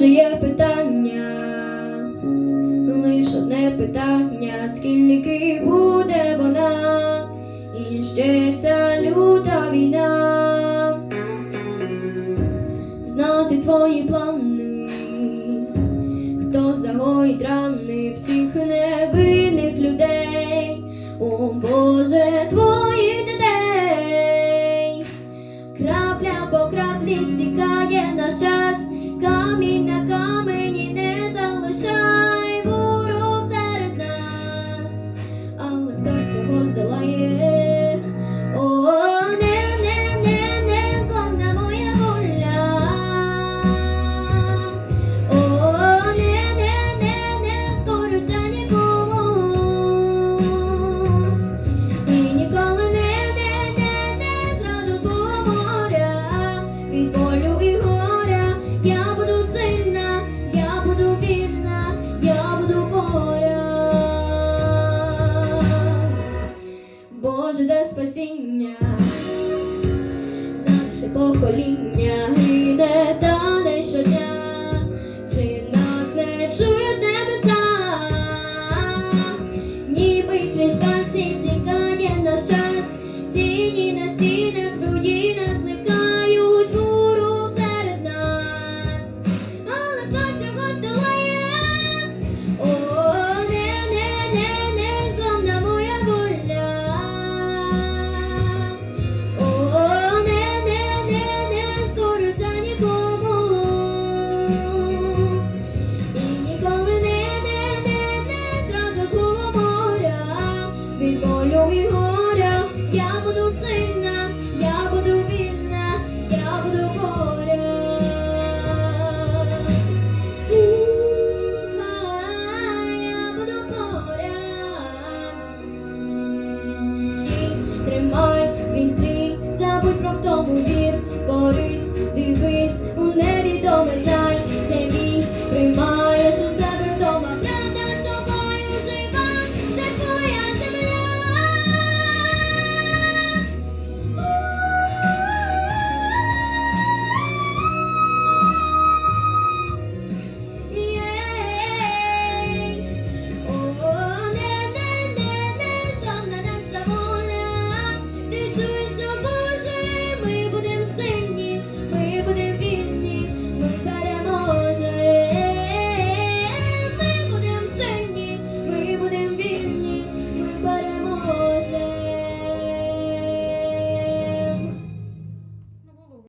же є питання, лиш одне питання, скільки буде вона, і ще ця люта війна, знати твої плани, хто загоїть рани всіх не вийде. покоління йде та не щодня, чи нас не чують небеса, ніби крізь пальці 그렇죠. 충격적인